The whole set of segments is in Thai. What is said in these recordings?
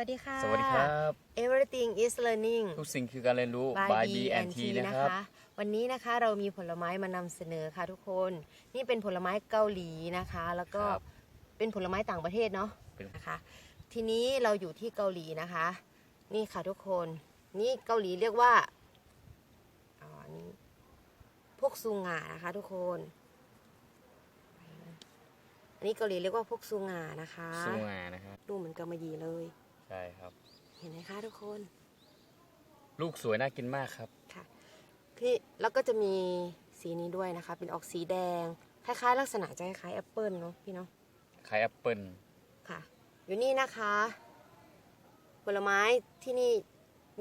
วัสดีค่ะ สวัสดีครับ Everything is learning ทุกสิ่งคือการเรียนรู้ by by B B and and T T นะนะครับคะวันนี้นะคะเรามีผลไม้มานำเสนอค่ะทุกคน นี่เป็นผลไม้เกาหลีนะคะ แล้วก็ครับเป็นผลไม้ต่างประเทศเนาะเป็น นะคะ ทีนี้เราอยู่ที่เกาหลีนะคะ นี่ค่ะทุกคน นี่เกาหลีเรียกว่าอ๋อนี่พวกซูงานะคะ ทุกคนอันนี้เกาหลีเรียกว่าพวกซูงานะคะซูงานะครับ ดูเหมือนกำมะหยี่เลย ใช่ครับ เห็นไหมคะทุกคน ลูกสวยน่ากินมากครับค่ะพี่แล้วก็จะมีสีนี้ด้วยนะคะ เป็นออกสีแดง คล้ายๆ ลักษณะจะคล้ายๆแอปเปิลเนาะพี่เนาะคล้ายแอปเปิลค่ะ อยู่นี่นะคะ ผลไม้ที่นี่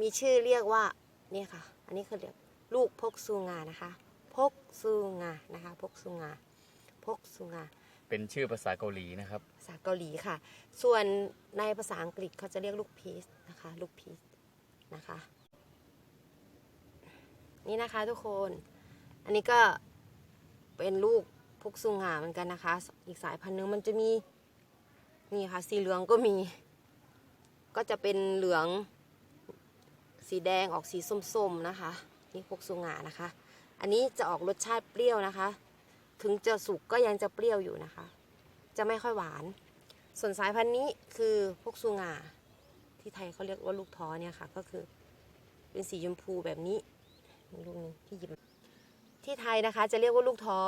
มีชื่อเรียกว่าเนี่ยค่ะ อันนี้คือเรียกลูกพกซูงานะคะ พกซูงานะคะ พกซูงา พกซูงา เป็นชื่อภาษาเกาหลีนะครับ ภาษาเกาหลีค่ะ ส่วนในภาษาอังกฤษเขาจะเรียกลูกพีชนะคะ ลูกพีชนะคะ นี่นะคะทุกคน อันนี้ก็เป็นลูกพุกซุงหาเหมือนกันนะคะ อีกสายพันธุ์หนึงมันจะมี นี่ค่ะ สีเหลืองก็มี ก็จะเป็นเหลือง สีแดงออกสีส้มๆนะคะ นี่พุกซุงหานะคะ อันนี้จะออกรสชาติเปรี้ยวนะคะ ถึงจะสุกก็ยังจะเปรี้ยวอยู่นะคะ จะไม่ค่อยหวาน ส่วนสายพันธุ์นี้คือพวกซูงาที่ไทยเขาเรียกว่าลูกท้อเนี่ยค่ะ ก็คือเป็นสีชมพูแบบนี้มีลูกหนึงที่หยิบที่ไทยนะคะจะเรียกว่าลูกท้อ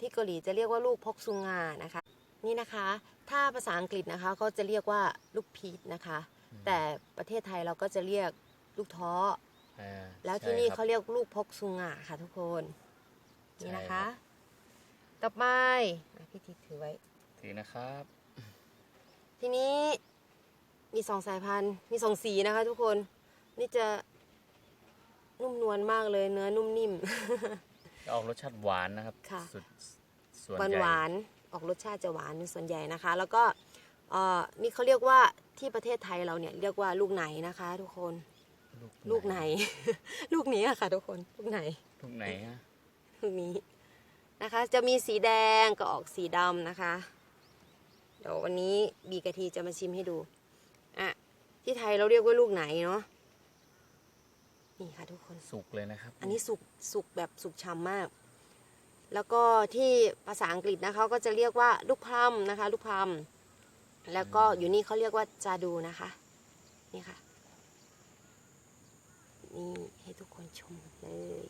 ที่เกาหลีจะเรียกว่าลูกพกซูงานะคะ นี่นะคะ ถ้าภาษาอังกฤษนะคะเขาจะเรียกว่าลูกพีชนะคะ แต่ประเทศไทยเราก็จะเรียกลูกท้ออ่าแล้วที่นี่ใช่เขาเรียกลูกพกซูงาค่ะทุกคนนี่นะใช่ครัคะบ ต่อไปอะพี่ทีถือไว้ ถือนะครับ ทีนี้มีสองสายพันธุ์มีสองสีนะคะ ทุกคน นี่จะนุ่มนวลมากเลยเนื้อนุ่มนิ่มจะออกรสชาติหวานนะครับค่ะ สุดส่วนหวานใหญ่หวานๆออกรสชาติจะหวานเป็นส่วนใหญ่นะคะ แล้วก็เอ่อนี่เขาเรียกว่าที่ประเทศไทยเราเนี่ยเรียกว่าลูกไหนนะคะ ทุกคนลูกไหน ลูกนี้อะค่ะ ทุกคนลูกไหน ลูกไหนฮะลูกนี้ นะคะ จะมีสีแดงก็ออกสีดำนะคะ เดี๋ยววันนี้บีกะทีจะมาชิมให้ดู อะ ที่ไทยเราเรียกว่าลูกไหนเนาะ นี่ค่ะทุกคน สุกเลยนะครับ อันนี้สุกสุกแบบสุกฉ่ำมาก แล้วก็ที่ภาษาอังกฤษนะคะก็จะเรียกว่าลูกพลัมนะคะ ลูกพลัมแล้วก็อยู่นี่เขาเรียกว่าจาดูนะคะ นี่ค่ะ นี่ให้ทุกคนชมเลย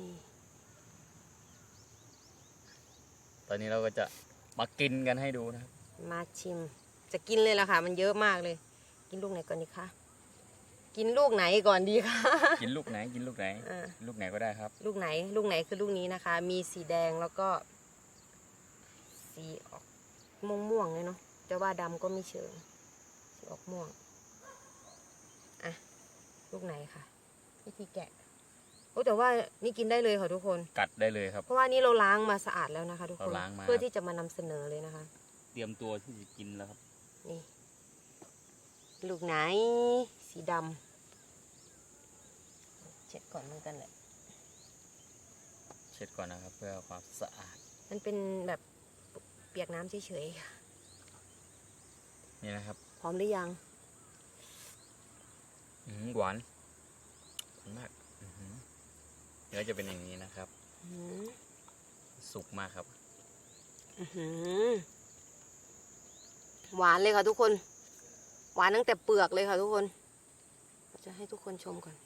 นี่ ต อนนี้เราก็จะมากินกันให้ดูนะครับมาชิม จะกินเลยละค่ะ มันเยอะมากเลย กินลูกไหนก่อนดีคะกินลูกไหนก่อนดีคะ กินลูกไหนกินลูกไหน อ่า ลูกไหนก็ได้ครับ ลูกไหน ลูกไหนคือลูกนี้นะคะ มีสีแดงแล้วก็ สีออกม่วงม่วงๆเลยเนาะจะว่าดำก็ไม่เชิงสีออกม่วง อะ ลูกไหนคะวิธีแกะ โอ้แต่ว่านี่กินได้เลยค่ะทุกคน กัดได้เลยครับ เพราะว่านี่เราล้างมาสะอาดแล้วนะคะ ทุกคนเราล้างมา เพื่อที่จะมานำเสนอเลยนะคะ เตรียมตัวที่จะกินแล้วครับ นี่ ลูกไหน สีดำเช็ดก่อนเหมือนกันแหละ เช็ดก่อนนะครับ เพื่อความสะอาดมันเป็นแบบเปียกน้ำเฉยๆค่ะนี่นะครับพร้อมหรือยัง อื้อหือหวานหวานมากอื้อหือเนื้อจะเป็นอย่างนี้นะครับอื้อสุกมากครับหือหวานเลยค่ะทุกคน หวานตั้งแต่เปลือกเลยค่ะทุกคนเราจะให้ทุกคนชมก่อน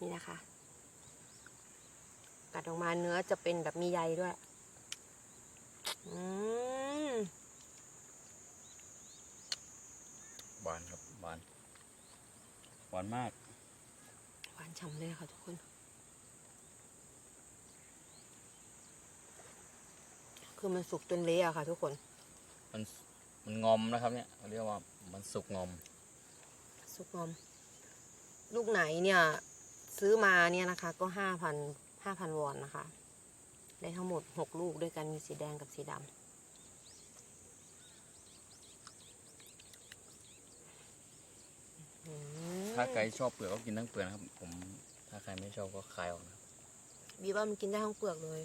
นี่นะคะ กัดออกมาเนื้อจะเป็นแบบมีใยด้วย อืม หวานครับหวานห วานมาก หวานฉ่ำเลยค่ะทุกคน คือมันสุกจนเละอะค่ะ ทุกคน มันมันงอมนะครับเนี่ยเขาเรียกว่ามันสุกงอม สุกงอม ลูกไหนเนี่ย ซื้อมาเนี่ยนะคะ ก็ห้าพันห้าพันวอนนะคะ ได้ทั้งหมดหกลูกด้วยกันมีสีแดงกับสีดำ ถ้าใครชอบเปลือกก็กินทั้งเปลือกนะครับ ผมถ้าใครไม่ชอบก็คายออกนะบีว่ามันกินได้ทั้งเปลือกเลย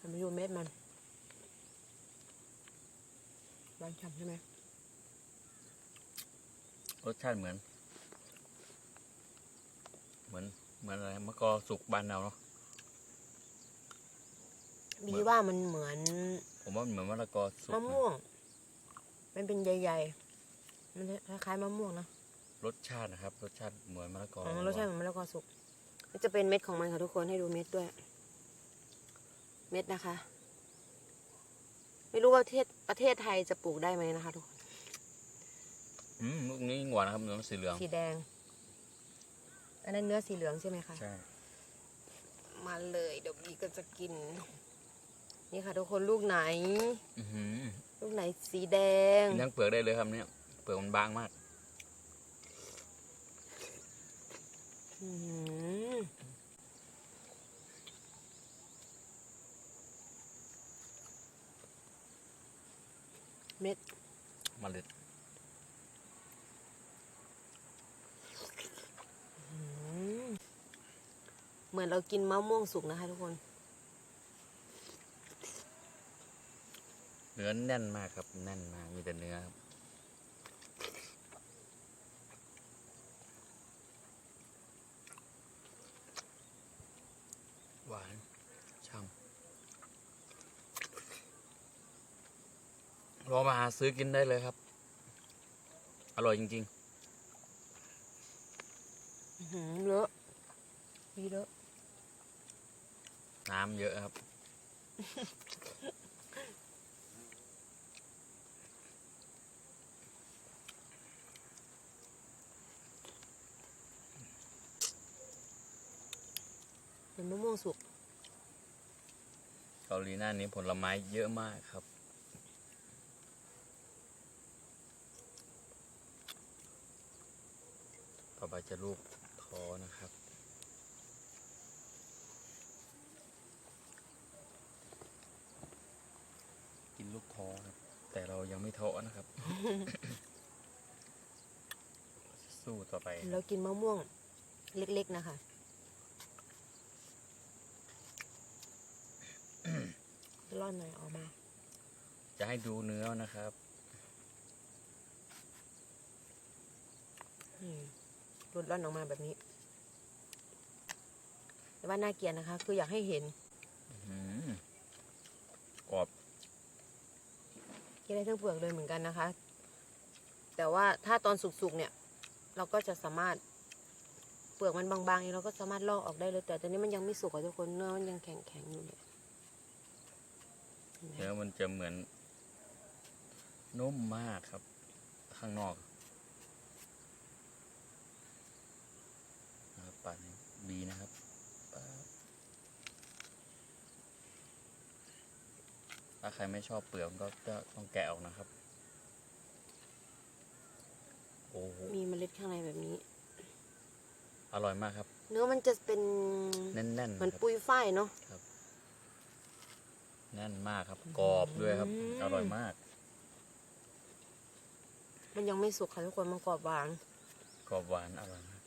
มันอยู่เม็ดมันบางฉ่ำใช่ไหมรสชาติเหมือน เหมือนเหมือนอะไรมะกอสุกบานเอาเนาะบีว่ามันเหมือน ผมว่ามันเหมือนมะละกอสุกมะม่วง มันเป็นใหญ่ๆ มันคล้ายๆมะม่วงนะรสชาตินะครับ รสชาติเหมือนมะละกออ๋อรสชาติเหมือนมะละกอสุกมันจะเป็นเม็ดของมันค่ะทุกคนให้ดูเม็ดด้วย เม็ดนะคะ ไม่รู้ว่าประเทศประเทศไทยจะปลูกได้ไหมนะคะทุกคนอืมลูกนี้หวานนะครับเนื้อสีเหลืองสีแดง อันนั้นเนื้อสีเหลืองใช่ไหมคะใช่มาเลยเดี๋ยวบีก็จะกิน นี่ค่ะทุกคนลูกไหน อือหือลูกไหนสีแดงยังเปลือกได้เลยครับเนี่ยเปลือกมันบางมาก อืมเม็ด เมล็ดอืมเหมือนเรากินมะม่วงสุกนะคะทุกคน นื้อแน่นมากครับ แน่นมาก มีแต่เนื้อครับหวานช่ำรอมาหาซื้อกินได้เลยครับ อร่อยจริงอื้อหือเลอะดีเลอะๆน้ำเยอะครับ มะม่วงสุก เกาหลีหน้านี้ผลไม้เยอะมากครับ ต่อไปจะรูปท้อนะครับ กินลูกท้อครับ แต่เรายังไม่ท้อนะครับ สู้ต่อไปครับ เรากินมะม่วงเล็กๆนะคะ ร่อนหน่อยออกมา จะให้ดูเนื้อนะครับนี่หลุดร่อนออกมาแบบนี้ แต่ว่าน่าเกลียดนะคะ คืออยากให้เห็นอืมกรอบกินได้ทั้งเปลือกเลยเหมือนกันนะคะ แต่ว่าถ้าตอนสุกๆเนี่ย เราก็จะสามารถเปลือกมันบางๆเราก็สามารถลอกออกได้เลย แต่ตอนนี้มันยังไม่สุกอะทุกคนเนื้อมันยังแข็งๆอยู่เนี่ย เห็นไหมเนื้อมันจะเหมือนนุ่มมากครับ ข้างนอกนะครับปาดนี้บีนะครับป๊าบถ้าใครไม่ชอบเปลือกก็จะต้องแกะออกนะครับ โอ้โหมีเมล็ดข้างในแบบนี้ อร่อยมากครับ เนื้อมันจะเป็นแน่นๆเหมือนครับปุยฝ้ายเนาะ แน่นมากครับ กรอบด้วยครับ อืม อร่อยมาก มันยังไม่สุกค่ะทุกคนมันกรอบหวาน กรอบหวานอร่อยมาก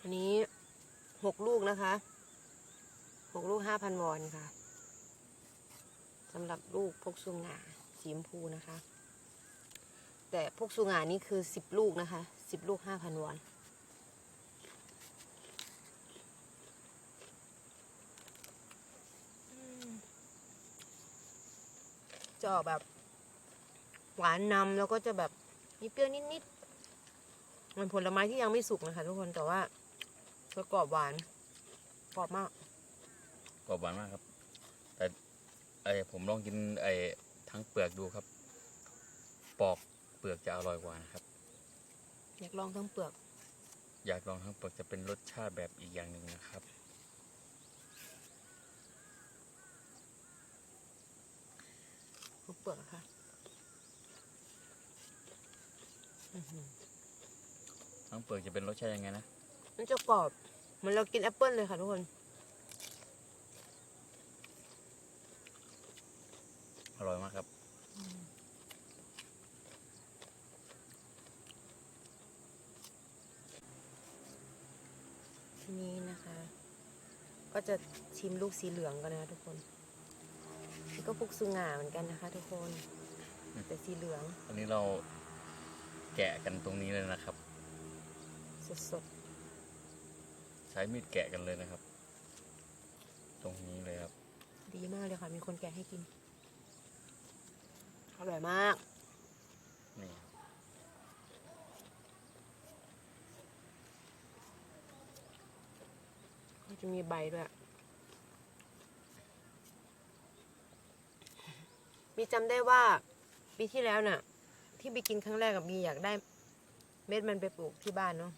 อันนี้หกลูกนะคะหกลูกห้าพันวอนค่ะสำหรับลูกพกซูงาสีชมพูนะคะ แต่พกซูงานี่คือสิบลูกนะคะสิบลูกห้าพันวอน จะออกแบบ หวานนำแล้วก็จะแบบมีเปรี้ยวนิดๆมันผลไม้ที่ยังไม่สุกนะคะ ทุกคนแต่ว่าก็กรอบหวานกรอบมากกรอบหวานมากครับ แต่ไอผมลองกินไอทั้งเปลือกดูครับ ปอกเปลือกจะอร่อยกว่านะครับ อยากลองทั้งเปลือก อยากลองทั้งเปลือกจะเป็นรสชาติแบบอีกอย่างหนึ่งนะครับ ทั้ง เปลือกอะค่ะอื้อหือทั้งเปลือกจะเป็นรสชาติยังไงนะมันจะกรอบเหมือนเรากินแอปเปิลเลยค่ะทุกคนอร่อยมากครับทีนี้นะคะ ก็จะชิมลูกสีเหลืองกันนะคะทุกคน ก็พุกสุงาเหมือนกันนะคะ ทุกคนแต่สีเหลือง อันนี้เราแกะกันตรงนี้เลยนะครับ สดใช้มีดแกะกันเลยนะครับ ตรงนี้เลยครับๆดีมากเลยค่ะ มีคนแกะให้กิน อร่อยมาก นี่ครับมันจะมีใบด้วย มีจำได้ว่าปีที่แล้วน่ะ ที่ไปกินครั้งแรกกับมีอยากได้ เม็ดมันไปปลูกที่บ้านเนาะ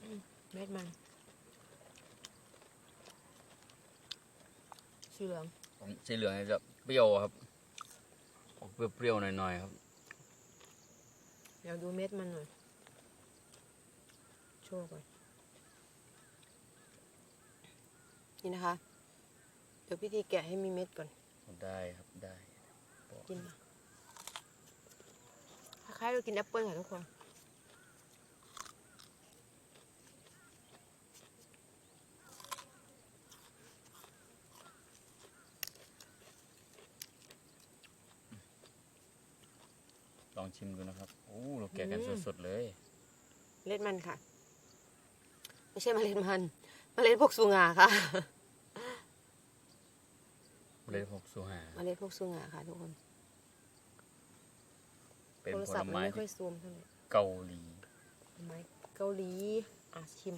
อืมเม็ดมันสีเหลืองผมสีเหลืองเนี่ยจะเปรี้ยวครับออกเปรี้ยวๆหน่อยๆครับเดี๋ยวดูเม็ดมันหน่อยโชว์ก่อนนี่นะคะ เดี๋ยวพี่ทีแกะให้มีเม็ดก่อน ได้ครับได้ปอกกินมาคล้ายๆเรากินแอปเปิ้ลค่ะทุกคนลองชิมดูนะครับโอ้เราแกะกันอืมสดๆเลยเมล็ดมันค่ะ ไม่ใช่เมล็ดมันเมล็ดพวกสุงาค่ะ เลยหกสูหาเมล็ดพวกสุงาค่ะ ทุกคนเป็นโทรผศัพลท์มันไม้ไม่ค่อที่ยซูมเท่าไหร่เกาหลีผลไม้เกาหลีอะชิม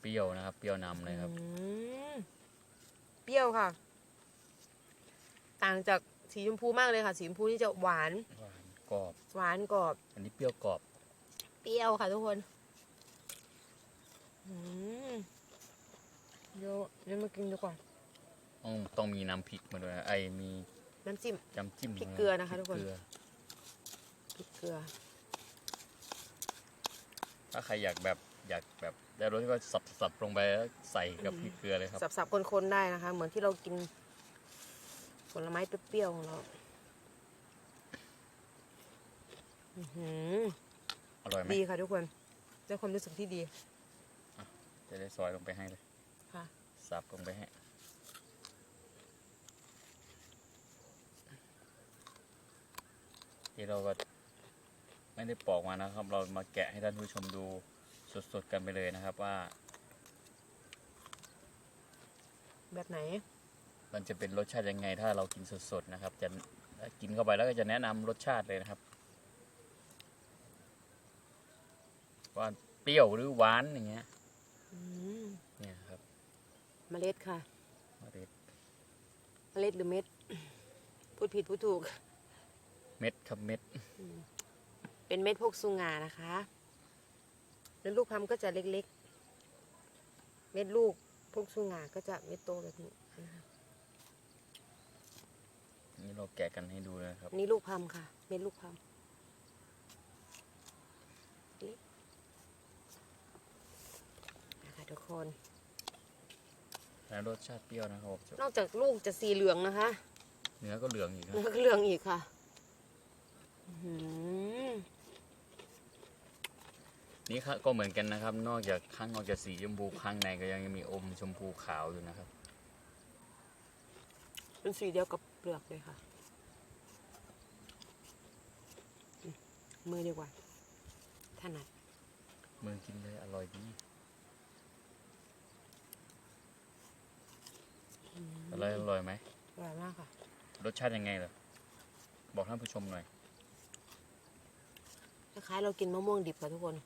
เปรี้ยวนะครับ เปรี้ยวนำเลยครับ อืมเปรี้ยวค่ะ ต่างจากสีชมพูมากเลยค่ะ สีชมพูนี่จะหวานหวานกรอบ หวานกรอบ อันนี้เปรี้ยวกรอบ เปรี้ยวค่ะทุกคนอืมเดี๋ยวเดี๋ยวมากินดีกว่า ต้องต้องมีน้ำพริกมาด้วยนะไอ้มีน้ำจิ้ม จำจิ้มพริกเกลือนะคะทุกคน พริเลือพริกเกลือ ถ้าใครอยากแบบอยากแบบได้รสก็สับสับลงไปแล้วใส่กับพริกเกลือเลยครับ สับๆคนๆได้นะคะ เหมือนที่เรากิน ผลไม้เปรี้ยวๆของเราอื้อหืออร่อยไหมดีค่ะทุกคนได้ความรู้สึกที่ดี จะได้ซอยลงไปให้เลยค่ะ สับลงไปให้ ที่เราก็ไม่ได้ปอกมานะครับ เรามาแกะให้ท่านผู้ชมดูสดๆกันไปเลยนะครับว่า แบบไหน มันจะเป็นรสชาติยังไงถ้าเรากินสดๆนะครับ จะกินเข้าไปแล้วก็จะแนะนำรสชาติเลยนะครับ ว่าเปรี้ยวหรือหวานอย่างเงี้ยอืมเนี่ยครับเมล็ดค่ะเมล็ดเมล็ดหรือเม็ดพูดผิดพูดถูกเม็ดครับเม็ด เป็นเม็ดพวกสุงานะคะ แล้วลูกพัมก็จะเล็กๆ เม็ดลูกพวกสุงาก็จะเม็ดโตแบบนี้นะคะนี่เราแกะกันให้ดูนะครับ นี่ลูกพัมค่ะ เม็ดลูกพัมเล็กนะคะทุกคน แล้วรสชาติเปรี้ยวนะครับนอกจากลูกจะสีเหลืองนะคะ เนื้อก็เหลืองอีกนะเนื้อก็เหลืองอีกค่ะอื้อหือ นี่ครับก็เหมือนกันนะครับ นอกจากข้างนอกจากสีชมพูข้างในก็ยังมีอมชมพูขาวอยู่นะครับ เป็นสีเดียวกับเปลือกเลยค่ะอืมมือดีกว่าถนัดมือกินเลยอร่อยดีอร่อยอร่อยไหมอร่อยมากค่ะ รสชาติยังไงเหรอบอกท่านผู้ชมหน่อย คล้ายๆเรากินมะม่วงดิบค่ะทุกคน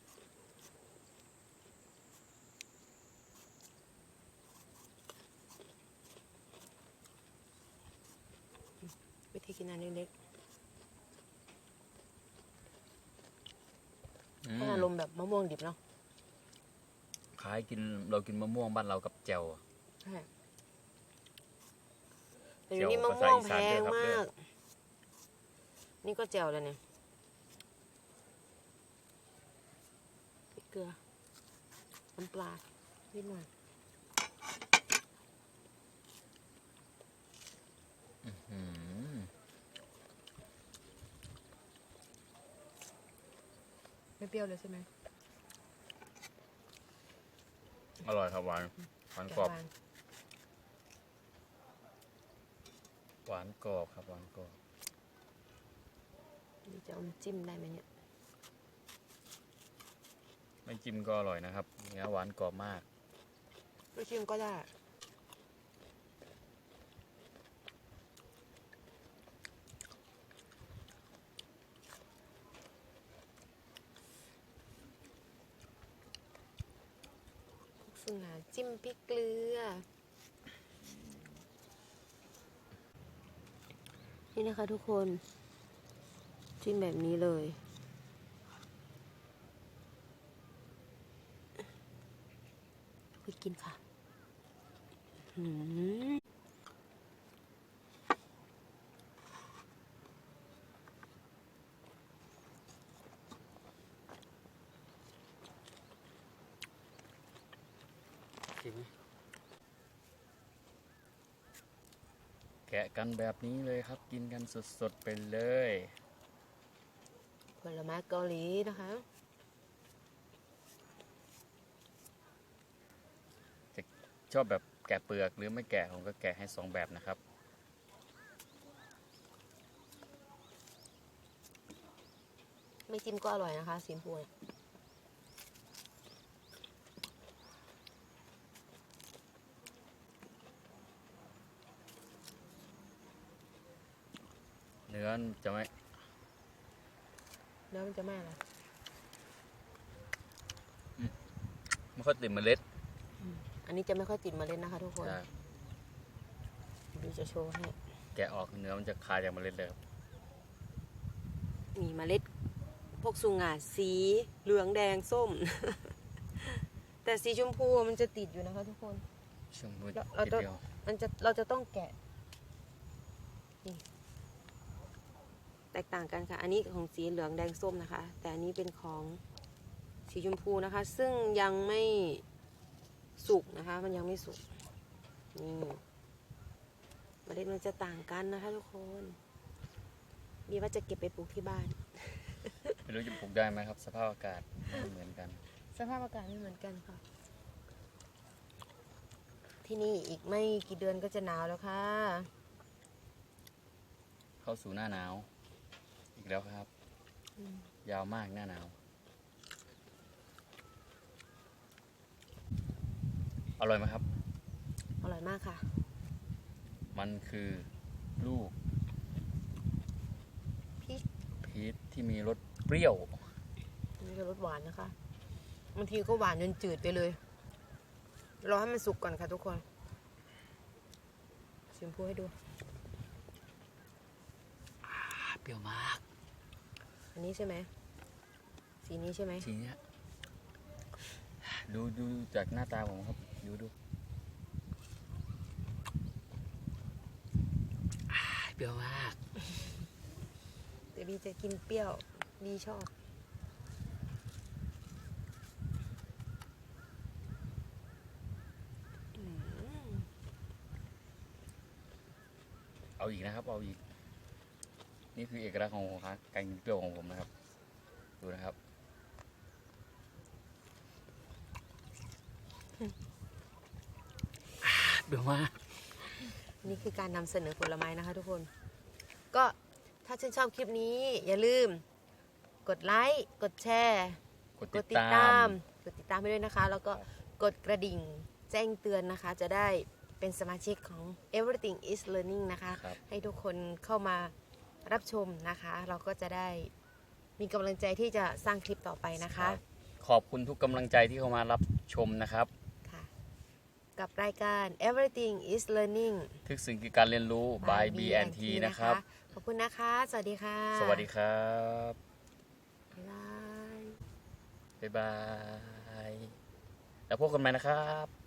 วิธีกินอันเล็กอืๆมให้อารมณ์แบบมะม่วงดิบเนาะคล้ายกินเรากินมะม่วงบ้านเรากับแจ่วอะใช่แต่เดี๋ยวนี้เจีมะยวม่วงภาแพษาอีสานด้วยงครับมาเด้อกนี่ก็แจ่วแล้วเนี่ย ลือน้ำปลานิดหน่อยไม่เปรี้ยวเลยใช่ไหมอร่อยครับหวานหวานกรอบ หวานกรอบครับหวานกรอบจะเอามาจิ้มได้ไหมเนี่ย ไม่จิ้มก็อร่อยนะครับเนื้อหวานกรอบมากไม่จิ้มก็ได้ซึ่งหาจิ้มพริกเกลือ นี่นะคะทุกคน จิ้มแบบนี้เลย ไป กินค่ะหืมกินไหมแกะกันแบบนี้เลยครับ กินกันสดๆไปเลย ผลไม้เกาหลีนะคะ ชอบแบบแกะเปลือกหรือไม่แกะผมก็แกะให้สองแบบนะครับ ไม่จิ้มก็อร่อยนะคะสีชมพูเนี่ยเนื้อจะไม่เนื้อมันจะไม่อะไรไม่ค่อยติดเมล็ด อันนี้จะไม่ค่อยติดเมล็ดนะคะทุกคนใช่ดูจะโชว์ให้ แกะออกเนื้อมันจะคายจากเมล็ดเลยครับมีเมล็ดพวกสุงาสีเหลืองแดงส้ม แต่สีชมพูมันจะติดอยู่นะคะทุกคน ชมพูเราเรานิดต้องเดียวมันจะเราจะต้องแกะนี่แตกต่างกันค่ะ อันนี้ของสีเหลืองแดงส้มนะคะ แต่อันนี้เป็นของสีชมพูนะคะ ซึ่งยังไม่ สุกนะคะ มันยังไม่สุกนี่เมล็ดมันจะต่างกันนะคะทุกคนมีว่าจะเก็บไปปลูกที่บ้าน ไม่รู้จะปลูกได้ไหมครับ สภาพอากาศไม่เหมือนกัน สภาพอากาศไม่เหมือนกันค่ะ ที่นี่อีกไม่กี่เดือนก็จะหนาวแล้วค่ะ เข้าสู่หน้าหนาว อีกแล้วครับอืมยาวมากหน้าหนาว อร่อยไหมครับ อร่อยมากค่ะ มันคือลูกพริกพีชที่มีรสเปรี้ยว นี่คือรสหวานนะคะ บางทีก็หวานจนจืดไปเลย รอให้มันสุกก่อนค่ะทุกคน ชิมพูให้ดู เปรี้ยวมากอันนี้ใช่ไหม สีนี้ใช่ไหมทีเนี้ยดูดูจากหน้าตาผมครับ ดูดูอ่าเปรี้ยวมากแต่บีจะกินเปรี้ยวบีชอบอืมเอาอีกนะครับ เอาอีก นี่คือเอกลักษณ์ของผมครับการกินเปรี้ยวของผมนะครับ ดูนะครับ อ่า เปรี้ยวมากนี่คือการนำเสนอผลไม้นะคะทุกคน ก็ถ้าชื่นชอบคลิปนี้ อย่าลืม กดไลค์กดแชร์ กดกติดดติดตาตาม ม กดติดตามให้ด้วยนะคะ แล้วก็กดกระดิ่งแจ้งเตือนนะคะ จะได้เป็นสมาชิกของ Everything is Learning นะคะ ครับ ให้ทุกคนเข้ามารับชมนะคะ เราก็จะได้มีกำลังใจที่จะสร้างคลิปต่อไปนะคะรับขอบคุณทุกกำลังใจที่เข้ามารับชมนะครับค่ะ กับรายการ Everything is Learning ทุกสิ่งคือการเรียนรู้ by BNT นะครับ ขอบคุณนะคะ สวัสดีค่ะ สวัสดีครับ บ๊ายบาย บ๊ายบาย แล้วพบกันใหม่นะครับ